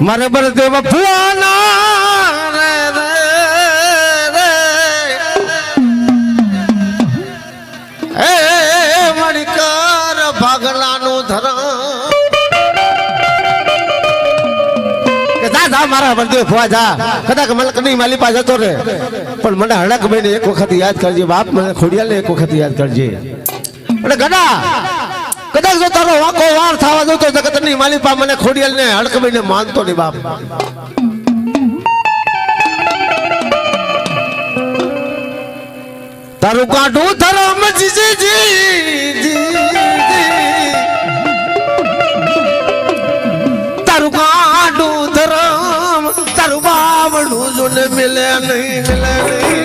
મારે બળદેવ ફુવાના રે એ મણિકર ભાગલાનું ધરમ કે મારા બળદેવ ફુવા, જા. કદાચ મલકની માલી પાસે જતો રે. પણ મને હડક ભાઈને એક વખત યાદ કરજે, બાપ મને ખોડિયાલને એક વખત યાદ કરજે. અને ગડા કદાચ જો તારો વાંકો વાર થવા દો તો જગતની માલિપા મને ખોડિયાલ ને માનતો નહીં બાપ. તારું કાઢું ધરમ જી જી જી તારું કાઢું ધરમ, તારું બાવડું જો મિલે નહીં મિલે નહીં.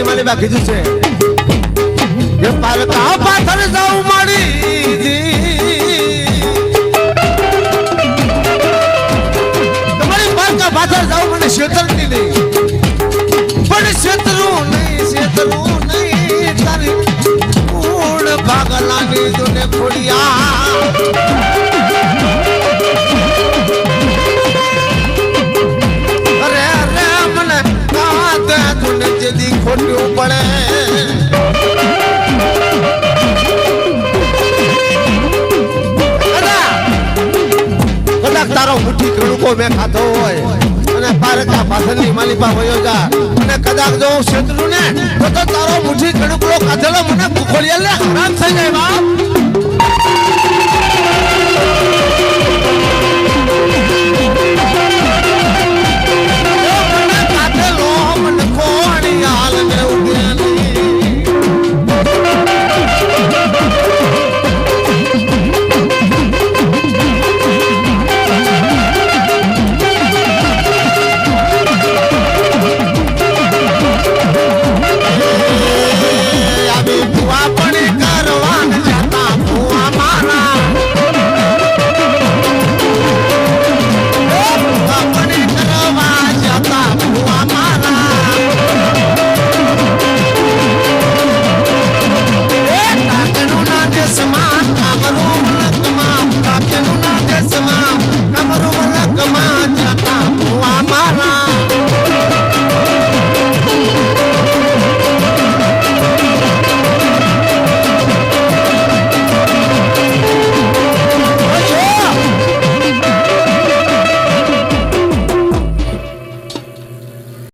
ની માલી બાકી છે. એ પારકા પાથર જાઉં મારી તમારી પારકા પાથર જાઉં મને શેતરતી નહીં. પણ શેતરું નહીં શેતરું નહીં. તારી કુળ ભાગલાની અરે જેદી ખોટ્યું પડે. કદાચ તારો મુઠ્ઠી ખેડૂતો મેં ખાધો હોય અને પારકા પાછળની માલિપા વયો જા. અને કદાચ જો હું ને, તો તારો મુઠ્ઠી ખેડૂતો ખાધેલો મને ખોલિયાલ લે આરામ થઈ જાય, બાપ.